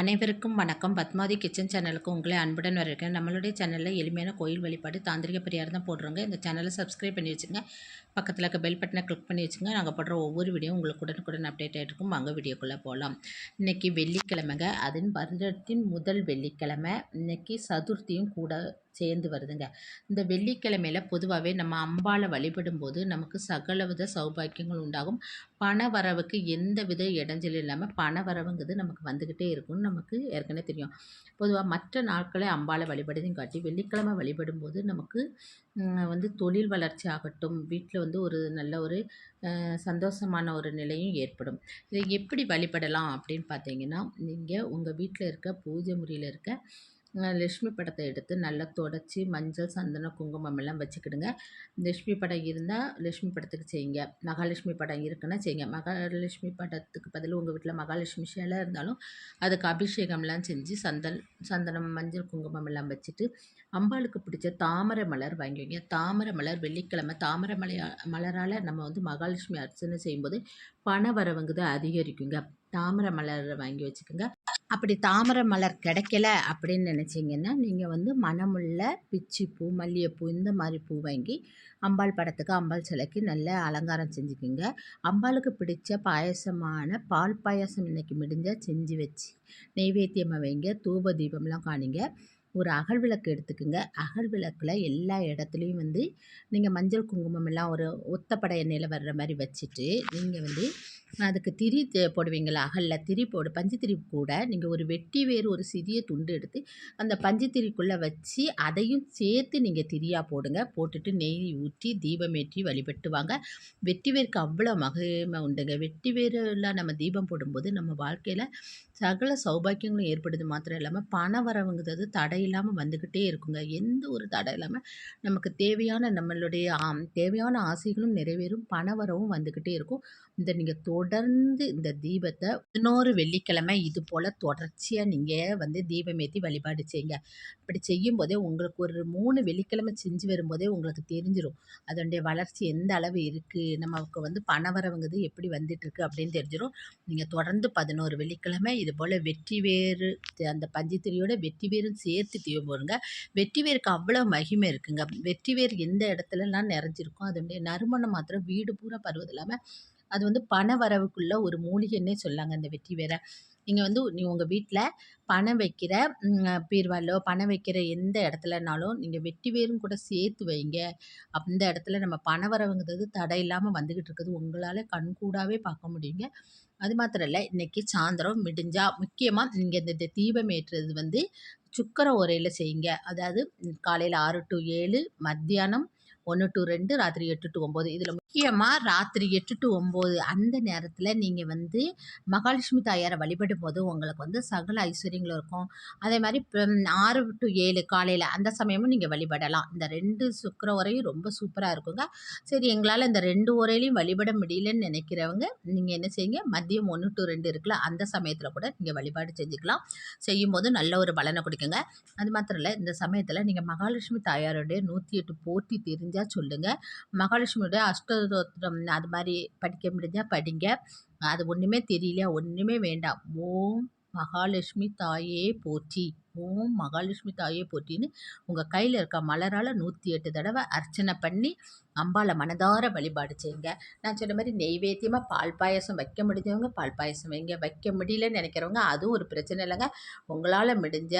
அனைவருக்கும் வணக்கம். பத்மாதி கிச்சன் சேனலுக்கு உங்களை அன்புடன் வரவேற்கிறேன். நம்மளுடைய சேனலில் எளிமையான கோயில் வழிபாடு தாந்திரிக பெரியார் தான் போடுறோங்க இந்த சேனலை சப்ஸ்கிரைப் பண்ணி வச்சுங்க பக்கத்தில் இருக்க பெல் பட்டனை கிளிக் பண்ணி வச்சுங்க நாங்கள் போடுற ஒவ்வொரு வீடியோ உங்களுக்கு உடனுக்குடன் அப்டேட் ஆகிருக்கும் வாங்க வீடியோக்குள்ளே போகலாம் இன்றைக்கி வெள்ளிக்கிழமைங்க. அதன் வருடத்தின் முதல் வெள்ளிக்கிழமை. இன்றைக்கி சதுர்த்தியும் கூட சேர்ந்து வருதுங்க. இந்த வெள்ளிக்கிழமையில் பொதுவாகவே நம்ம அம்பாவை வழிபடும் போது நமக்கு சகலவித சௌபாக்கியங்கள் உண்டாகும். பண வரவுக்கு எந்த வித இடைஞ்சலும் இல்லாமல் பண வரவுங்கிறது நமக்கு வந்துக்கிட்டே இருக்கும்னு நமக்கு ஏற்கனவே தெரியும். பொதுவாக மற்ற நாட்களை அம்பாவை வழிபடுதையும் காட்டி வெள்ளிக்கிழமை வழிபடும் போது நமக்கு வந்து தொழில் வளர்ச்சி ஆகட்டும் வீட்டில் வந்து ஒரு நல்ல ஒரு சந்தோஷமான ஒரு நிலையும் ஏற்படும். இதை எப்படி வழிபடலாம் அப்படின்னு பார்த்தீங்கன்னா நீங்கள் உங்கள் வீட்டில் இருக்க பூஜை முறையில் இருக்க லக்ஷ்மி படத்தை எடுத்து நல்லா தொடச்சி மஞ்சள் சந்தனம் குங்குமம் எல்லாம் வச்சுக்கிடுங்க. லக்ஷ்மி படம் இருந்தால் லக்ஷ்மி படத்துக்கு செய்யுங்க. மகாலட்சுமி படம் இருக்குன்னா செய்யுங்க. மகாலட்சுமி படத்துக்கு பதில் உங்கள் வீட்டில் மகாலட்சுமி சிலை இருந்தாலும் அதுக்கு அபிஷேகம்லாம் செஞ்சு சந்தல் சந்தனம் மஞ்சள் குங்குமம் எல்லாம் வச்சுட்டு அம்பாளுக்கு பிடிச்ச தாமரை மலர் வாங்கிவிங்க தாமரை மலர் வெள்ளிக்கிழமை தாமரை மலையா மலரால் நம்ம வந்து மகாலட்சுமி அர்ச்சனை செய்யும்போது பண வரவுங்குது அதிகரிக்குங்க. தாமரை மலரை வாங்கி வச்சுக்கோங்க. அப்படி தாமரை மலர் கிடைக்கல அப்படின்னு நினச்சிங்கன்னா நீங்கள் வந்து மனமுள்ள பிச்சிப்பூ மல்லிகைப்பூ இந்த மாதிரி பூ வாங்கி அம்பாள் படத்துக்கு அம்பாள் சிலைக்கு நல்ல அலங்காரம் செஞ்சுக்கிங்க. அம்பாளுக்கு பிடிச்ச பாயசமான பால் பாயசம் இன்றைக்கி முடிஞ்சால் செஞ்சு வச்சு நெய்வேத்தியமாக வைங்க தூப தீபம்லாம் காணிங்க. ஒரு அகல் விளக்கு எடுத்துக்கோங்க. அகல் விளக்கில் எல்லா இடத்துலையும் வந்து நீங்கள் மஞ்சள் குங்குமம் எல்லாம் ஒரு ஒத்தப்படை எண்ணெயில் வர்ற மாதிரி வச்சுட்டு நீங்கள் வந்து அதுக்கு திரி போடுவீங்களா? அகல்ல திரி போடு பஞ்சு திரி கூட நீங்கள் ஒரு வெட்டி வேறு ஒரு சிறிய துண்டு எடுத்து அந்த பஞ்சு திரிக்குள்ளே வச்சு அதையும் சேர்த்து நீங்கள் திரியாக போடுங்க. போட்டுட்டு நெய் ஊற்றி தீபம் ஏற்றி வழிபட்டு வாங்க. வெட்டி வேருக்கு அவ்வளோ மகிமை உண்டுங்க. வெட்டி வேறுலாம் நம்ம தீபம் போடும்போது நம்ம வாழ்க்கையில் சகல சௌபாக்கியங்களும் ஏற்படுது. மாத்திரம் இல்லாமல் பண வரவுங்கிறது தடை இல்லாமல் வந்துக்கிட்டே இருக்குங்க. எந்த ஒரு தடை இல்லாமல் நமக்கு தேவையான நம்மளுடைய தேவையான ஆசைகளும் நிறைவேறும். பண வரவும் வந்துக்கிட்டே இருக்கும். இந்த நீங்கள் தொடர்ந்து இந்த தீபத்தை இன்னொரு வெள்ளிக்கிழமை இது போல் தொடர்ச்சியாக நீங்கள் வந்து தீபமேற்றி வழிபாடு செய்யுங்க. இப்படி செய்யும் போதே உங்களுக்கு ஒரு மூணு வெள்ளிக்கிழமை செஞ்சு வரும்போதே உங்களுக்கு தெரிஞ்சிடும் அதனுடைய வளர்ச்சி எந்த அளவு இருக்குது நமக்கு வந்து பண வரவுங்கிறது எப்படி வந்துட்டுருக்கு அப்படின்னு தெரிஞ்சிடும் நீங்கள் தொடர்ந்து பதினோரு வெள்ளிக்கிழமை இது போல் வெற்றி வேறு அந்த பஞ்சத்திரியோட வெற்றி வேரும் சேர்த்து தீபம் போடுங்க. வெற்றி வேருக்கு அவ்வளோ மகிமை இருக்குங்க. வெற்றி வேர் எந்த இடத்துலலாம் நிறைஞ்சிருக்கும் அதனுடைய நறுமணம் மாத்திரம் வீடு பூரா பருவது இல்லாமல் அது வந்து பண வரவுக்குள்ள ஒரு மூலிகைன்னே சொல்லாங்க அந்த வெற்றி வேரை நீங்கள் வந்து நீ உங்கள் வீட்டில் பணம் வைக்கிற பீர்வாலோ பணம் வைக்கிற எந்த இடத்துலனாலும் நீங்கள் வெட்டி வேரும் கூட சேர்த்து வைங்க. அந்த இடத்துல நம்ம பண வரவுங்கிறது தடை இல்லாமல் வந்துக்கிட்டு இருக்குது. உங்களால் கண்கூடாகவே பார்க்க முடியுங்க. அது மாத்திரம் இல்லை இன்றைக்கி சாயந்தரம் விடிஞ்சால் முக்கியமாக நீங்கள் இந்த தீபம் ஏற்றுறது வந்து சுக்கர உரையில் செய்யுங்க. அதாவது காலையில் ஆறு டு ஏழு மத்தியானம் ஒன்று டு ரெண்டு ராத்திரி எட்டு டு ஒம்பது இதில் முக்கியமாக ராத்திரி எட்டு டு ஒம்பது அந்த நேரத்தில் நீங்கள் வந்து மகாலட்சுமி தாயாரை வழிபடும் போது உங்களுக்கு வந்து சகல ஐஸ்வர்யங்களும் இருக்கும். அதே மாதிரி ஆறு டு ஏழு காலையில் அந்த சமயமும் நீங்கள் வழிபடலாம். இந்த ரெண்டு சுக்கர உரையும் ரொம்ப சூப்பராக இருக்குங்க. சரி எங்களால் இந்த ரெண்டு உரையிலையும் வழிபட முடியலன்னு நினைக்கிறவங்க நீங்கள் என்ன செய்யுங்க மதியம் ஒன்று டு ரெண்டு இருக்குல்ல அந்த சமயத்தில் கூட நீங்கள் வழிபாடு செஞ்சுக்கலாம். செய்யும்போது நல்ல ஒரு பலனை கொடுக்குங்க. அது மாத்திரம் இல்லை இந்த சமயத்தில் நீங்கள் மகாலட்சுமி தாயாருடைய நூற்றி எட்டு போட்டி தெரிஞ்சால் சொல்லுங்கள் மகாலட்சுமியுடைய அஷ்ட அஷ்டதோத்திரம் அது மாதிரி படிக்க முடிஞ்சால் படிங்க. அது ஒன்றுமே தெரியல. ஒன்றுமே வேண்டாம். ஓம் மகாலட்சுமி தாயே போற்றி. ஓம் மகாலட்சுமி தாயே போற்றின்னு உங்கள் கையில் இருக்க மலரால் நூற்றி எட்டு தடவை அர்ச்சனை பண்ணி அம்பாவை மனதார வழிபாடு செய்யுங்க. நான் சொன்ன மாதிரி நெய்வேத்தியமாக பால் பாயசம் வைக்க முடிஞ்சவங்க பால் பாயசம் வைங்க. வைக்க முடியலன்னு நினைக்கிறவங்க அதுவும் ஒரு பிரச்சனை இல்லைங்க. உங்களால் முடிஞ்ச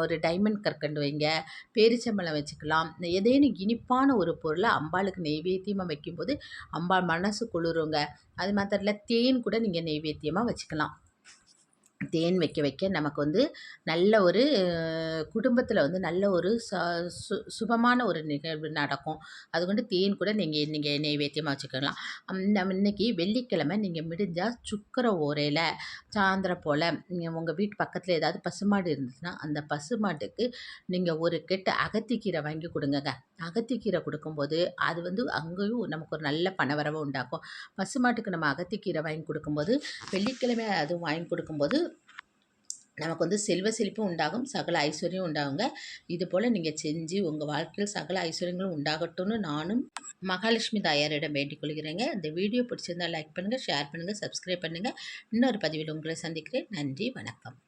ஒரு டைமண்ட் கற்கண்டு வைங்க பேரிச்சம்பழம் வச்சுக்கலாம். ஏதேனும் இனிப்பான ஒரு பொருளை அம்பாளுக்கு நெய்வேத்தியமாக வைக்கும்போது அம்பாள் மனசு குளிருங்க. அது மாத்திரம் இல்லை தேன் கூட நீங்கள் நெய்வேத்தியமாக வச்சுக்கலாம். தேன் வைக்க வைக்க நமக்கு வந்து நல்ல ஒரு குடும்பத்தில் வந்து நல்ல ஒரு ச சு சுபமான ஒரு நிகழ்வு நடக்கும். அது கொண்டு தேன் கூட நீங்கள் நீங்கள் நெய்வேத்தியமாக வச்சுக்கலாம். நம்ம இன்றைக்கி வெள்ளிக்கிழமை நீங்கள் முடிஞ்சால் சுக்கர ஓரையில் சாயந்தரம் போல் நீங்கள் உங்கள் வீட்டு பக்கத்தில் ஏதாவது பசுமாடு இருந்துச்சுன்னா அந்த பசுமாட்டுக்கு நீங்கள் ஒரு கெட்டு அகத்திக்கீரை வாங்கி கொடுங்கங்க. அகத்திக்கீரை கொடுக்கும்போது அது வந்து அங்கேயும் நமக்கு ஒரு நல்ல பணவரவை உண்டாக்கும். பசுமாட்டுக்கு நம்ம அகத்திக்கீரை வாங்கி கொடுக்கும்போது வெள்ளிக்கிழமை அதுவும் வாங்கி கொடுக்கும்போது நமக்கு வந்து செல்வ செழிப்பும் உண்டாகும் சகல ஐஸ்வர்யம் உண்டாகுங்க. இது போல் நீங்கள் செஞ்சு உங்கள் வாழ்க்கையில் சகல ஐஸ்வர்யங்களும் உண்டாகட்டும்னு நானும் மகாலட்சுமி தாயாரிடம் வேண்டிக் கொள்கிறேங்க. இந்த வீடியோ பிடிச்சிருந்தால் லைக் பண்ணுங்கள் ஷேர் பண்ணுங்கள் சப்ஸ்கிரைப் பண்ணுங்கள் இன்னொரு பதிவில் உங்களை சந்திக்கிறேன். நன்றி வணக்கம்.